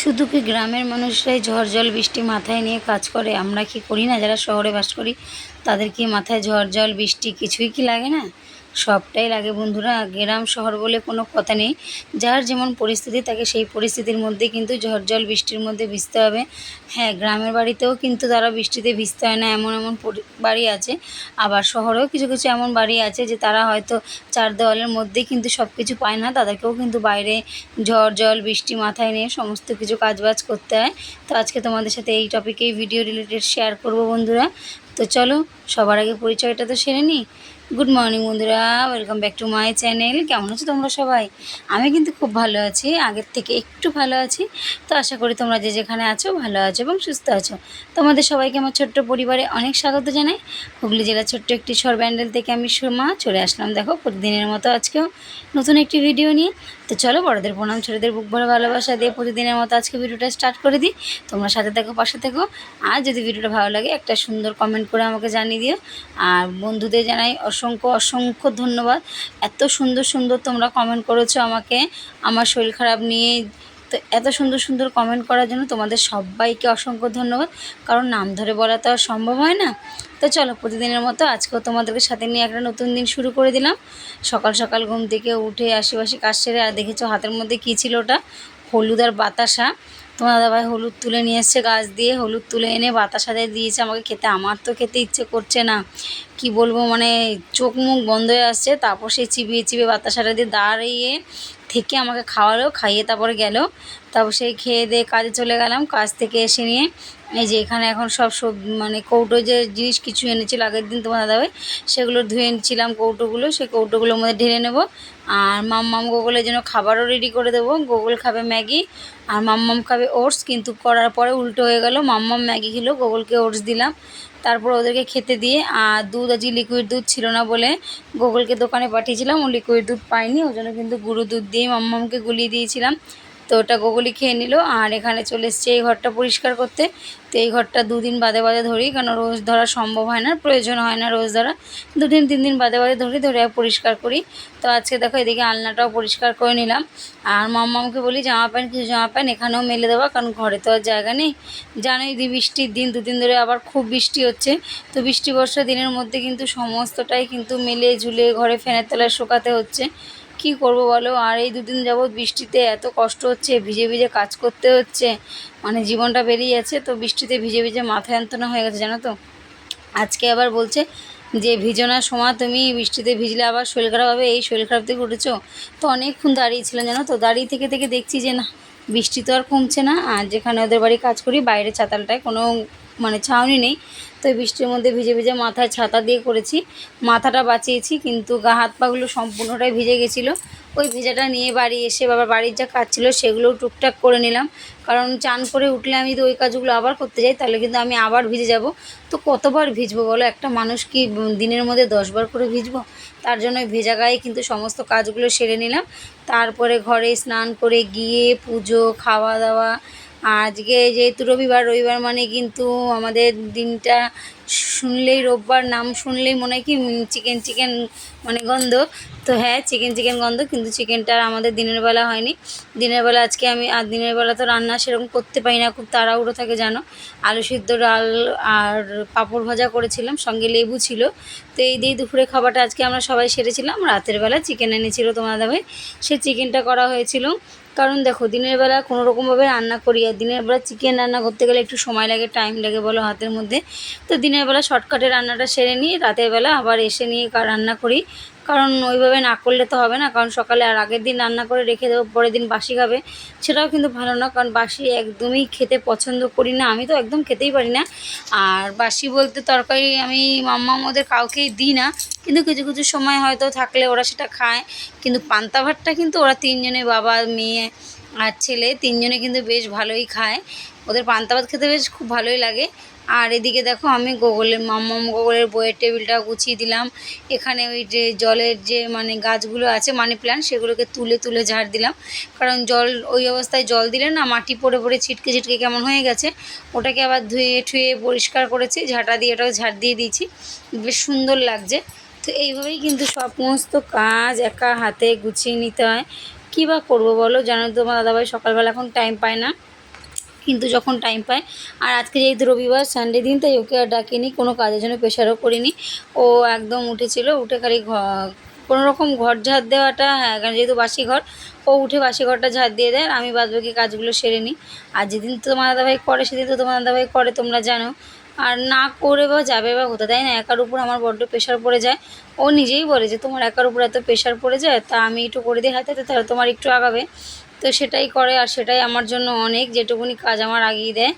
শুধু কি গ্রামের মানুষরাই ঝড় জল, বৃষ্টি মাথায় নিয়ে কাজ করে? আমরা কি করি না? যারা শহরে বাস করি, তাদের কি মাথায় ঝড়, জল, বৃষ্টি কিছুই কি লাগে না? সবটাই লাগে বন্ধুরা। গ্রাম, শহর বলে কোনো কথা নেই। যার যেমন পরিস্থিতি তাকে সেই পরিস্থিতির মধ্যে কিন্তু ঝড় জল বৃষ্টির মধ্যে ভিজতে হবে। হ্যাঁ গ্রামের বাড়িতেও কিন্তু তারা বৃষ্টিতে ভিজতে হয় না, এমন এমন বাড়ি আছে। আবার শহরেও কিছু কিছু এমন বাড়ি আছে যে তারা হয়তো চার দেওয়ালের মধ্যেই কিন্তু সব কিছু পায় না। তাদেরকেও কিন্তু বাইরে ঝড় জল বৃষ্টি মাথায় নিয়ে সমস্ত কিছু কাজবাজ করতে হয়। তো আজকে তোমাদের সাথে এই টপিকেই ভিডিও রিলেটেড শেয়ার করব বন্ধুরা। তো চলো, সবার আগে পরিচয়টা তো সেরে নিই। গুড মর্নিং বন্ধুরা। Welcome back to my channel কেমন আছো তোমরা সবাই? আমি কিন্তু খুব ভালো আছি। আগের থেকে একটু ভালো আছি। তো আশা করি তোমরা যে যেখানে আছো, ভালো আছো এবং সুস্থ আছো। তোমাদের সবাইকে আমার ছোট্ট পরিবারে অনেক স্বাগত জানাই। হুগলি জেলার ছোট্ট একটি সর ব্যান্ডেল থেকে আমি সোমা চলে আসলাম, দেখো, প্রতিদিনের মতো আজকেও নতুন একটি ভিডিও নিয়ে। তো চলো বড়দের প্রণাম, ছোটদের বুক ভরে ভালোবাসা দিয়ে প্রতিদিনের মতো আজকে ভিডিওটা স্টার্ট করে দিই। তোমরা সাথে থাকো, পাশে থেকো। আর যদি ভিডিওটা ভালো লাগে, একটা সুন্দর কমেন্ট করে আমাকে জানিয়ে দিও। আর বন্ধুদের জানাই অসংখ্য অসংখ্য ধন্যবাদ। এত সুন্দর সুন্দর তোমরা কমেন্ট করেছ আমাকে। আমার শরীর খারাপ নিয়ে তো এত সুন্দর সুন্দর কমেন্ট করার জন্য তোমাদের সবাইকে অসংখ্য ধন্যবাদ। কারণ নাম ধরে বলা তো আর সম্ভব হয় না। তো চলো প্রতিদিনের মতো আজকেও তোমাদেরকে সাথে নিয়ে একটা নতুন দিন শুরু করে দিলাম। সকাল সকাল ঘুম থেকে উঠে আশেপাশে কাজ সেরে আর দেখেছ হাতের মধ্যে কী ছিল ওটা? হলুদ আর বাতাসা। তোমার দাদাভাই হলুদ তুলে নিয়ে এসছে গাছ দিয়ে, হলুদ তুলে এনে বাতাসা দিয়ে দিয়েছে। আমাকে খেতে, আমার তো খেতে ইচ্ছে করছে না। কি বলব মানে চোখ মুখ বন্ধ হয়ে আসছে। তারপর সেই চিবিয়ে চিবিয়ে বাতাসাটা দিয়ে দাঁড়িয়ে থেকে আমাকে খাওয়ালো, খাইয়ে তারপরে গেল। তারপর সেই খেয়ে দিয়ে কাজে চলে গেলাম, কাজ থেকে এসে নিয়ে এই যে এখানে এখন সব সব মানে কৌটো যে জিনিস কিছু এনেছিল আগের দিন তোমার দাদাভাই, সেগুলো ধুয়ে এনেছিলাম কৌটোগুলো, সেই কৌটোগুলোর মধ্যে ঢেলে নেব। আর মাম্মাম গোগলের জন্য খাবারও রেডি করে দেবো। গোগল খাবে ম্যাগি, আর মাম্মাম খাবে ওটস, কিন্তু করার পরে উল্টো হয়ে গেল, মাম্মাম ম্যাগি খেলো, গোগলকে ওটস দিলাম। তারপর ওদেরকে খেতে দিয়ে, আর দুধ আজকে লিকুইড দুধ ছিল না বলে গোগলকে দোকানে পাঠিয়েছিলাম, ও লিকুইড দুধ পাইনি ওই জন্য কিন্তু গুঁড়ো দুধ দিয়ে মাম্মামকে গুলিয়ে দিয়েছিলাম। তো ওটা গোগলি খেয়ে নিল, আর এখানে চলে এসছে এই ঘরটা পরিষ্কার করতে। তো এই ঘরটা দুদিন বাদে বাদে ধরি কেন রোজ ধরা সম্ভব হয় না, প্রয়োজন হয় না রোজ ধরা। দুদিন, তিন দিন বাদে বাদে ধরি, ধরে পরিষ্কার করি। তো আজকে দেখো এদিকে আলনাটাও পরিষ্কার করে নিলাম। আর মাম্মামকে বলি, জামা প্যান্ট, কিছু জামা প্যান্ট এখানেও মেলে দেওয়া কারণ ঘরে তো আর জায়গা নেই। জানোই দি বৃষ্টির দিন, দুদিন ধরে আবার খুব বৃষ্টি হচ্ছে। তো বৃষ্টি বর্ষা দিনের মধ্যে কিন্তু সমস্তটাই কিন্তু মেলে ঝুলে ঘরে ফ্যানের তলায় শোকাতে হচ্ছে। কি করব বলো? আর এই দুদিন যাবৎ বৃষ্টিতে এত কষ্ট হচ্ছে, ভিজে ভিজে কাজ করতে হচ্ছে। মানে জীবনটা বেরিয়ে যাচ্ছে, তো বৃষ্টিতে ভিজে ভিজে মাথা যন্ত্রণা হয়ে গেছে, জানো তো? আজকে আবার বলছে যে, ভিজোনার সময় তুমি বৃষ্টিতে ভিজলে আবার শরীর খারাপ হবে। এই শরীর খারাপ থেকে উঠেছো? তো অনেকক্ষণ দাঁড়িয়েছিলাম জানো তো? দাঁড়িয়ে থেকে থেকে দেখছি যে, না, বৃষ্টি তো আর কমছে না। আর যেখানে ওদের বাড়ি কাজ করি বাইরে ছাতালটায় কোনো মানে ছাউনি নেই। তো বৃষ্টির মধ্যে ভিজে ভিজে মাথায় ছাতা দিয়ে করেছি। মাথাটা বাঁচিয়েছি, কিন্তু গা হাত পাগুলো সম্পূর্ণটাই ভিজে গেছিল। ওই ভেজাটা নিয়ে বাড়ি এসে বাবার বাড়ির যা কাজ ছিল সেগুলোও টুকটাক করে নিলাম। কারণ চান করে উঠলে আমি যদি ওই কাজগুলো আবার করতে যাই, তাহলে কিন্তু আমি আবার ভিজে যাব। তো কতবার ভিজবো বলো? একটা মানুষ কি দিনের মধ্যে দশবার করে ভিজবো? তার জন্য ভেজা গায়ে কিন্তু সমস্ত কাজগুলো সেরে নিলাম। তারপরে ঘরে স্নান করে গিয়ে পুজো, খাওয়া দাওয়া আজকে যেহেতু রবিবার রবিবার মানে কিন্তু আমাদের দিনটা শুনলেই, রোববার নাম শুনলেই মনে হয় কি চিকেন চিকেন মানে গন্ধ। তো হ্যাঁ চিকেন চিকেন গন্ধ, কিন্তু চিকেনটা আর আমাদের দিনের বেলা হয়নি। দিনের বেলা আজকে আমি, আর দিনের বেলা তো রান্না সেরকম করতে পারি না, খুব তাড়াহুড়ো থাকে, জানো। আলু সিদ্ধ ডাল আর পাঁপড় ভাজা করেছিলাম, সঙ্গে লেবু ছিল। তো এই দিয়ে দুপুরে খাবারটা আজকে আমরা সবাই সেরেছিলাম। রাতের বেলা চিকেন এনেছিল তোমার দাবে সে চিকেনটা করা হয়েছিল। কারণ দেখো, দিনের বেলা কোনো রকমভাবে রান্না করি আর দিনের বেলা চিকেন রান্না করতে গেলে একটু সময় লাগে টাইম লাগে বলো হাতের মধ্যে। তো দিনের বেলা শর্টকাটে রান্নাটা সেরে নিই রাতের বেলা আবার এসে নিয়ে রান্না করি। কারণ ওইভাবে না করলে তো হবে না, কারণ সকালে আর আগের দিন রান্না করে রেখে দেবো, পরের দিন বাসি খাবে, সেটাও কিন্তু ভালো না, কারণ বাসি একদমই খেতে পছন্দ করি না, আমি তো একদম খেতেই পারি না। আর বাসি বলতে তরকারি আমি মাম্মা ওদের কাউকেই দিই না, কিন্তু কিছু কিছু সময় হয়তো থাকলে ওরা সেটা খায়, কিন্তু পান্তা ভাতটা কিন্তু ওরা তিনজনে বাবা, মেয়ে আর ছেলে, তিনজনে কিন্তু বেশ ভালোই খায়। ওদের পান্তা ভাত খেতে বেশ খুব ভালোই লাগে। আর এদিকে দেখো আমি গোগলের মাম্মাম গোগলের বইয়ের টেবিলটা গুছিয়ে দিলাম। এখানে ওই যে জলের যে মানে গাছগুলো আছে মানি প্ল্যান্ট সেগুলোকে তুলে তুলে ঝাড় দিলাম। কারণ জল, ওই অবস্থায় জল দিলে না মাটি পড়ে পড়ে ছিটকে ছিটকে কেমন হয়ে গেছে। ওটাকে আবার ধুয়ে ঠুয়ে পরিষ্কার করেছি, ঝাঁটা দিয়ে ওটাকে ঝাড় দিয়ে দিয়েছি। বেশ সুন্দর লাগছে। তো এইভাবেই কিন্তু সমস্ত কাজ একা হাতে গুছিয়ে নিতে হয়। কী বা করব বলো? জানো তো আমার দাদাভাই সকালবেলা এখন টাইম পায় না, কিন্তু যখন টাইম পায়, আর আজকে যেহেতু রবিবার সানডে দিন, তাই ওকে আর ডাকিনি, কোনো কাজের জন্য প্রেশারও করিনি। ও একদম উঠেছিল, উঠে খালি কোনো রকম ঘর ঝাড় দেওয়াটা হ্যাঁ কারণ যেহেতু বাসি ঘর ও উঠে বাসি ঘরটা ঝাড় দিয়ে দেয়, আর আমি বাদবাকি কাজগুলো সেরে নিই। আর যেদিন তোমার দাদাভাই করে, সেদিন তো তোমার দাদাভাই করে, তোমরা জানো। আর না করে বা যাবে বা হতে দেয় না? একার উপর আমার বড্ড প্রেশার পড়ে যায়। ও নিজেই বলে যে, তোমার একার উপর এত প্রেশার পড়ে যায়, তা আমি একটু করে দিই। হাতে তাহলে তোমার একটু আগাবে। তো সেটাই করে, আর সেটাই আমার জন্য অনেক যেটুকুনি কাজ আমার আগিয়ে দেয়।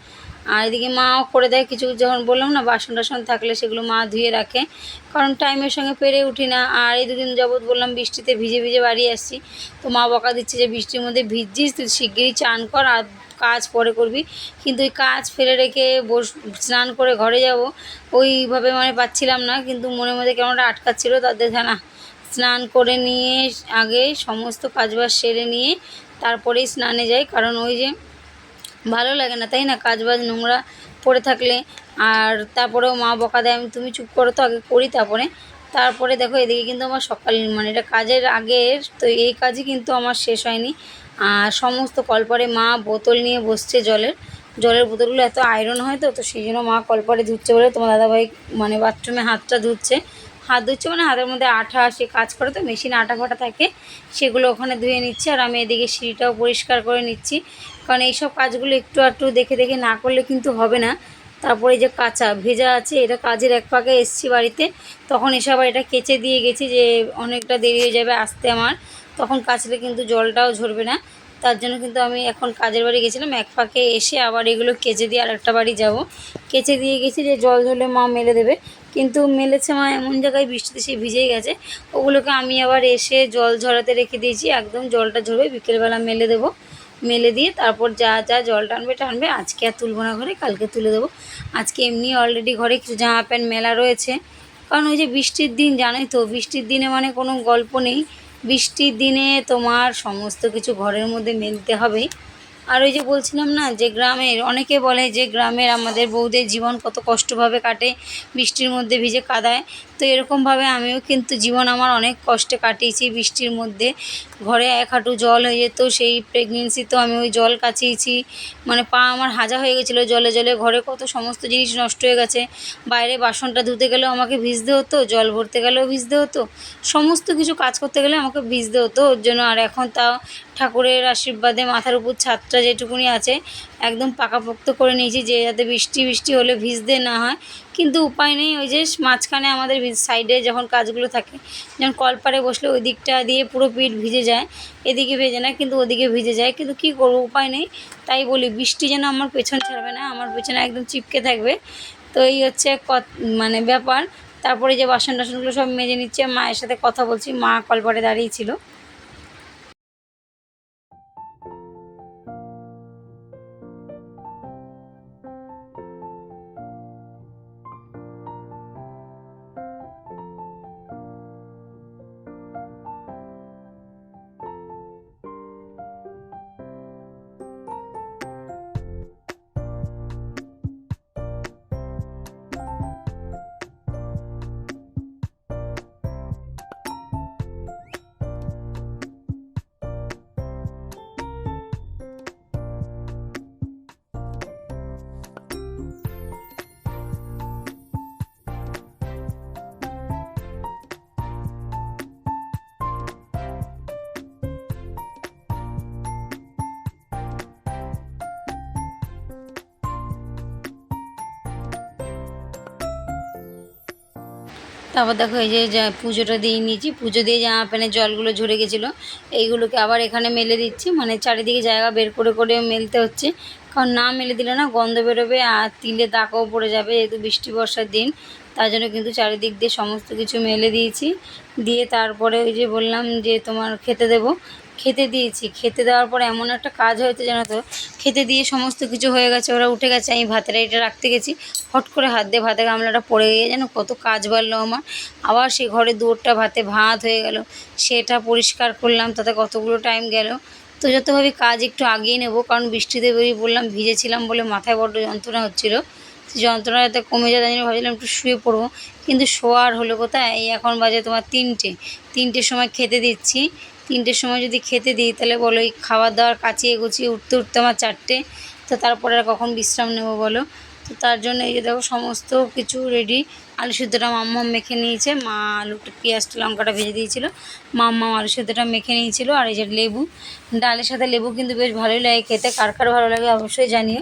আর এদিকে মাও করে দেয়, কিছু যখন বললাম না, বাসন টাসন থাকলে সেগুলো মা ধুয়ে রাখে। কারণ টাইমের সঙ্গে পেরে উঠি না। আর এই দুদিন যাবৎ বললাম বৃষ্টিতে ভিজে ভিজে বাড়ি আসছি। তো মা বকা দিচ্ছে যে, বৃষ্টির মধ্যে ভিজছিস, তুই শিগগিরই চান কর আর কাজ পরে করবি। কিন্তু ওই কাজ ফেলে রেখে বস, স্নান করে ঘরে যাব, ওইভাবে মানে পাচ্ছিলাম না। কিন্তু মনের মধ্যে কেমনটা আটকাচ্ছিলো তাদের না, স্নান করে নিয়ে আগে সমস্ত কাজবাজ সেরে নিয়ে তারপরেই স্নানে যাই। কারণ ওই যে ভালো লাগে না, তাই না? কাজ বাজ নোংরা পড়ে থাকলে। আর তারপরেও মা বকা দেয়, আমি, তুমি চুপ করো তো, আগে করি তারপরে। তারপরে দেখো, এদিকে কিন্তু আমার সকাল মানে এটা কাজের আগের, তো এই কাজই কিন্তু আমার শেষ হয়নি। আর সমস্ত কলপারে মা বোতল নিয়ে বসছে জলের। জলের বোতলগুলো এত আয়রন হয় তো তো সেই জন্য মা কলপারে ধুচ্ছে বলে তোমার দাদাভাই মানে বাথরুমে হাতটা ধুচ্ছে। হাত ধুচ্ছে মানে হাতের মধ্যে আঠা সে কাজ করে তো, মেশিনে আঠা ফাটা থাকে, সেগুলো ওখানে ধুয়ে নিচ্ছে। আর আমি এদিকে সিঁড়িটাও পরিষ্কার করে নিচ্ছি। কারণ এইসব কাজগুলো একটু একটু দেখে দেখে না করলে কিন্তু হবে না। তারপরে যে কাঁচা ভেজা আছে, এটা কাজের এক পাকে এসছি বাড়িতে। তখন এসে আবার এটা কেচে দিয়ে গেছি যে অনেকটা দেরি হয়ে যাবে আসতে আমার। তখন কাচলে কিন্তু জলটাও ঝরবে না। তার জন্য কিন্তু আমি এখন কাজের বাড়ি গেছিলাম, এক ফাঁকে এসে আবার এগুলো কেচে দিয়ে আরেকটা বাড়ি যাব। কেচে দিয়ে গেছি যে জল ধরলে মা মেলে দেবে। কিন্তু মেলেছে মা, এমন জায়গায় বৃষ্টিতে সে ভিজেই গেছে। ওগুলোকে আমি আবার এসে জল ঝরাতে রেখে দিয়েছি, একদম জলটা ঝরবে, বিকেলবেলা মেলে দেবো। মেলে দিয়ে তারপর যা যা জল টানবে টানবে আজকে আর তুলবো না ঘরে, কালকে তুলে দেবো। আজকে এমনি অলরেডি ঘরে কিছু জামা প্যান্ট মেলা রয়েছে। কারণ ওই যে বৃষ্টির দিন, জানোই তো, বৃষ্টির দিনে মানে কোনো গল্প নেই। বৃষ্টির দিনে তোমার সমস্ত কিছু ঘরের মধ্যে মেলতে হবে। আর ওই যে বলছিলাম না, যে গ্রামের, অনেকে বলে যে গ্রামের আমাদের বউদের জীবন কত কষ্টভাবে কাটে, বৃষ্টির মধ্যে ভিজে কাদায়। তো এরকমভাবে আমিও কিন্তু জীবন আমার অনেক কষ্টে কাটিয়েছি বৃষ্টির মধ্যে। ঘরে এক হাঁটু জল হয়ে যেত, সেই প্রেগনেন্সিতেও আমি ওই জল কাচিয়েছি। মানে পা আমার হাজা হয়ে গেছিল জলে জলে, ঘরে কত সমস্ত জিনিস নষ্ট হয়ে গেছে। বাইরে বাসনটা ধুতে গেলেও আমাকে ভিজতে হতো, জল ভরতে গেলেও ভিজতে হতো, সমস্ত কিছু কাজ করতে গেলে আমাকে ভিজতে হতো। ওর জন্য আর এখন তাও ঠাকুরের আশীর্বাদে মাথার উপর ছাদটা যেটুকুনি আছে একদম পাকাপোক্ত করে নিয়েছি, যে যাতে বৃষ্টি বৃষ্টি হলে ভিজতে না হয়। কিন্তু উপায় নেই, ওই যে মাঝখানে আমাদের সাইডে যখন কাজগুলো থাকে, যেমন কলপারে বসলে ওই দিকটা দিয়ে পুরো পিঠ ভিজে যায়, এদিকে ভেজে না, কিন্তু ওদিকে ভিজে যায়। কিন্তু কি করব, উপায় নেই। তাই বলি, বৃষ্টি যেন আমার পেছন ছাড়বে না, আমার পেছনে একদম চিপকে থাকবে। তো এই হচ্ছে মানে ব্যাপার। তারপরে যে বাসন টাসনগুলো সব মেজে নিচ্ছে মায়ের সাথে কথা বলছি, মা কলপারে দাঁড়িয়েছিল তারপর দেখো এই যে পুজোটা দিয়ে নিয়েছি। পুজো দিয়ে জামা প্যানের জলগুলো ঝরে গেছিল, এইগুলোকে আবার এখানে মেলে দিচ্ছি। মানে চারিদিকে জায়গা বের করে করে মেলতে হচ্ছে। কারণ না মেলে দিলে না গন্ধ বেরোবে আর তিলে দাগও পড়ে যাবে যেহেতু বৃষ্টি বর্ষার দিন। তার জন্য কিন্তু চারিদিক দিয়ে সমস্ত কিছু মেলে দিয়েছি। দিয়ে তারপরে ওই যে বললাম যে তোমার খেতে দেবো। খেতে দিয়েছি। খেতে দেওয়ার পর এমন একটা কাজ হয়েছে জানো তো? খেতে দিয়ে সমস্ত কিছু হয়ে গেছে, ওরা উঠে গেছে, আমি ভাতের এটা রাখতে গেছি। হট করে হাত দিয়ে ভাতের গামলাটা পড়ে গিয়ে যেন কত কাজ বাড়লো আমার। আবার সেই ঘরে দুয়ারটা ভাতে ভাত হয়ে গেল, সেটা পরিষ্কার করলাম, তাতে কতগুলো টাইম গেল। তো যতভাবে কাজ একটু আগিয়ে নেব, কারণ বৃষ্টিতে বেরিয়ে বললাম ভিজেছিলাম বলে মাথায় বড্ড যন্ত্রণা হচ্ছিল। যন্ত্রণা যাতে কমে যায়, তাই জন্য ভাবছিলাম একটু শুয়ে পড়ব। কিন্তু শোয়ার হলো কোথায়? এই এখন বাজে তোমার তিনটে। তিনটের সময় খেতে দিচ্ছি। তিনটের সময় যদি খেতে দিই, তাহলে বলো এই খাবার দাওয়ার কাচিয়ে গুছিয়ে উঠতে উঠতে আমার চারটে, তো তারপরে আর কখন বিশ্রাম নেব বলো? তো তার জন্য এই যে দেখো সমস্ত কিছু রেডি আলু সিদ্ধটা মাম্মাম মেখে নিয়েছে, মা আলুটা পেঁয়াজটা লঙ্কাটা ভেজে দিয়েছিলো মাম্মাম আলু সিদ্ধটা মেখে নিয়েছিল, আর এই যে লেবু, ডালের সাথে লেবু কিন্তু বেশ ভালোই লাগে খেতে, কার কার ভালো লাগে অবশ্যই জানিও,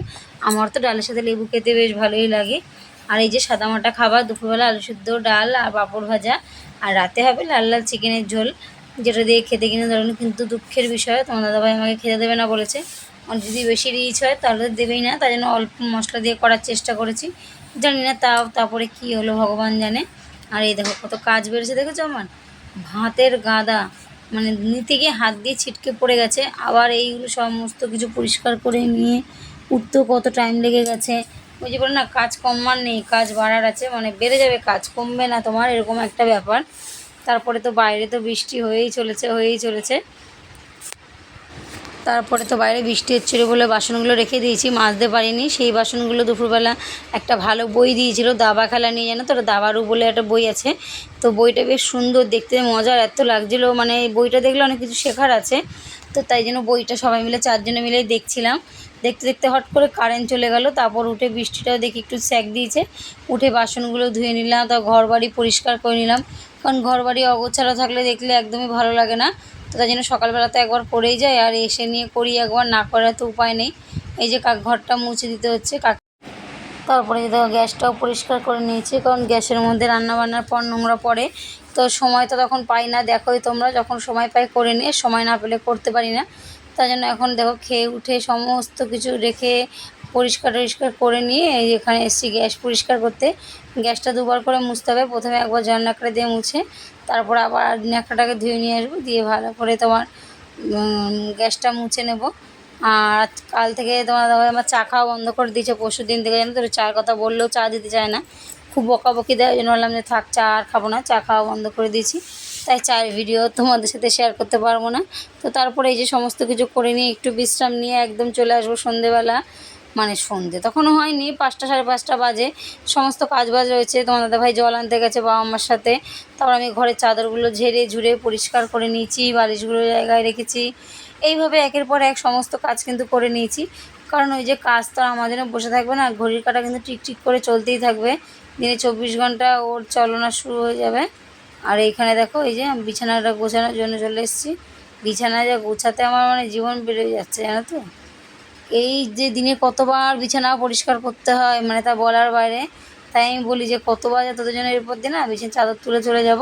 আমার তো ডালের সাথে লেবু খেতে বেশ ভালোই লাগে, আর এই যে সাদামাটা খাবার, দুপুরবেলা আলু সিদ্ধ, ডাল আর পাঁপড় ভাজা, আর রাতে হবে লাল লাল চিকেনের ঝোল যেটা দিয়ে খেতে কিনে ধরুন, কিন্তু দুঃখের বিষয়, তোমার দাদাভাই আমাকে খেতে দেবে না বলেছে। যদি বেশি রিচ হয় তাহলে দেবেই না, তাই জন্য অল্প মশলা দিয়ে করার চেষ্টা করেছি। জানি না তাও তারপরে কি হলো, ভগবান জানে। আর এই দেখো কত কাজ বেড়েছে, দেখেছ আমার? ভাতের গাদা মানে নিতে গিয়ে হাত দিয়ে ছিটকে পড়ে গেছে। আবার এইগুলো সমস্ত কিছু পরিষ্কার করে নিয়ে উঠতেও কত টাইম লেগে গেছে। ওই যে বলে না, কাজ কমবার নেই, কাজ বাড়ার আছে মানে বেড়ে যাবে, কাজ কমবে না তোমার, এরকম একটা ব্যাপার। তারপরে তো বাইরে তো বৃষ্টি হয়েই চলেছে হয়েই চলেছে। তারপরে তো বাইরে বৃষ্টি হচ্ছিল বলে বাসনগুলো রেখে দিয়েছি, মাজতে পারিনি। সেই বাসনগুলো দুপুরবেলা একটা ভালো বই দিয়েছিল, দাবা খেলা নিয়ে জানো তো দাবারু বলে একটা বই আছে। তো বইটা বেশ সুন্দর, দেখতে মজার, এত লাগছিল মানে বইটা দেখলে অনেক কিছু শেখার আছে। তো তাই জন্য বইটা সবাই মিলে, চারজনে মিলেই দেখছিলাম। দেখতে দেখতে হট করে কারেন্ট চলে গেল, তারপর উঠে বৃষ্টিটাও দেখি একটু স্যাক দিয়েছে। উঠে বাসনগুলো ধুয়ে নিলাম তার ঘর বাড়ি পরিষ্কার করে নিলাম। কারণ ঘর বাড়ি অগোছালো থাকলে দেখলে একদমই ভালো লাগে না। তো তাই জন্য সকালবেলা তো একবার করেই যায় আর এসে নিয়ে করি একবার, না করার তো উপায় নেই। এই যে কাক ঘরটা মুছে দিতে হচ্ছে, কাক তারপরে দেখো গ্যাসটাও পরিষ্কার করে নিয়েছি, কারণ গ্যাসের মধ্যে রান্না বান্নার পর নোংরা পড়ে। তো সময় তো তখন পাই না, দেখোই তোমরা, যখন সময় পাই করে নিয়ে, সময় না পেলে করতে পারি না। তাই জন্য এখন দেখো খেয়ে উঠে সমস্ত কিছু রেখে পরিষ্কার টরিষ্কার করে নিয়ে এখানে এসছি গ্যাস পরিষ্কার করতে। গ্যাসটা দুবার করে মুছতে হবে। প্রথমে একবার জল ন্যাকড়া দিয়ে মুছে, তারপর আবার ন্যাকড়াটাকে ধুয়ে নিয়ে আসব। দিয়ে ভালো করে তোমার গ্যাসটা মুছে নেব। আর কাল থেকে তোমার আমার চা খাওয়া বন্ধ করে দিয়েছে। পরশু দিন থেকে জানো তো, চার কথা বললেও চা দিতে চায় না। খুব বকাবকি দেয় জন্য বললাম যে থাক, চা আর খাব না। চা খাওয়া বন্ধ করে দিয়েছি। তাই চায়ের ভিডিও তোমাদের সাথে শেয়ার করতে পারব না। তো তারপরে এই যে সমস্ত কিছু করে নিয়ে একটু বিশ্রাম নিয়ে একদম চলে আসব সন্ধেবেলা। মানে সন্ধে। তখনও হয়নি, পাঁচটা সাড়ে পাঁচটা বাজে। সমস্ত কাজ বাজ রয়েছে, তোমার দাদাভাই জল আনতে গেছে বাবা মার সাথে। তারপর আমি ঘরের চাদরগুলো ঝেড়ে ঝুড়ে পরিষ্কার করে নিয়েছি, বালিশগুলো জায়গায় রেখেছি। এইভাবে একের পর এক সমস্ত কাজ কিন্তু করে নিয়েছি। কারণ ওই যে কাজ তো আমাদের বসে থাকবে না, ঘড়ির কাটা কিন্তু টিকটিক করে চলতেই থাকবে। দিনে চব্বিশ ঘণ্টা ওর চলনা শুরু হয়ে যাবে। আর এইখানে দেখো, এই যে বিছানাটা গোছানোর জন্য চলে এসেছি। বিছানা যা গোছাতে আমার মানে জীবন বেড়ে যাচ্ছে, জানো তো? এই যে দিনে কতবার বিছানা পরিষ্কার করতে হয় মানে তা বলার বাইরে। তাই আমি বলি যে কতবার যে তোদের জন্য এরপর দিন না বিছানা চাদর তুলে চলে যাব।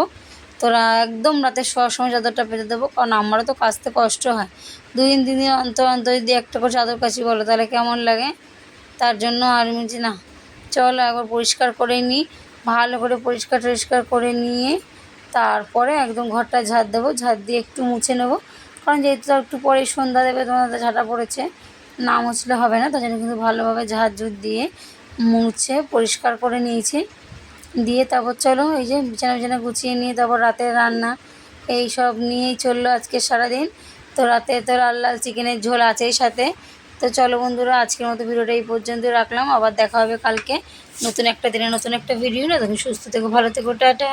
তোরা একদম রাতে শোয়ার সময় চাদরটা পেতে দেবো, কারণ আমারও তো কাচতে কষ্ট হয়। দুই দিন তিন দিন অন্তর অন্তর যদি একটা করে চাদর কাচি বলো, তাহলে কেমন লাগে? তার জন্য আর বলছি, না, চলো একবার পরিষ্কার করে নিই ভালো করে পরিষ্কার টরিষ্কার করে নিয়ে তারপরে একদম ঘরটা ঝাড় দেবো ঝাড় দিয়ে একটু মুছে নেব। কারণ যেহেতু একটু পরেই সন্ধ্যা দেবে, তোমাদের ঝাঁটা পড়েছে। না মুছলে হবে না, তার জন্য কিন্তু ভালোভাবে ঝাড় ঝুট দিয়ে মুছে পরিষ্কার করে নিয়েছি। দিয়ে তারপর চলো, এই যে বিছানা বিছানা গুছিয়ে নিয়ে তারপর রাতের রান্না, এই সব নিয়েই চলল আজকে সারাদিন। তো রাতে তো লাল চিকেনের ঝোল আছেই সাথে। তো চলো বন্ধুরা, আজকের মতো ভিডিওটা এই পর্যন্ত রাখলাম। আবার দেখা হবে কালকে নতুন একটা দিনে নতুন একটা ভিডিও না তুমি সুস্থ থেকো, ভালো থেকো, টাটা।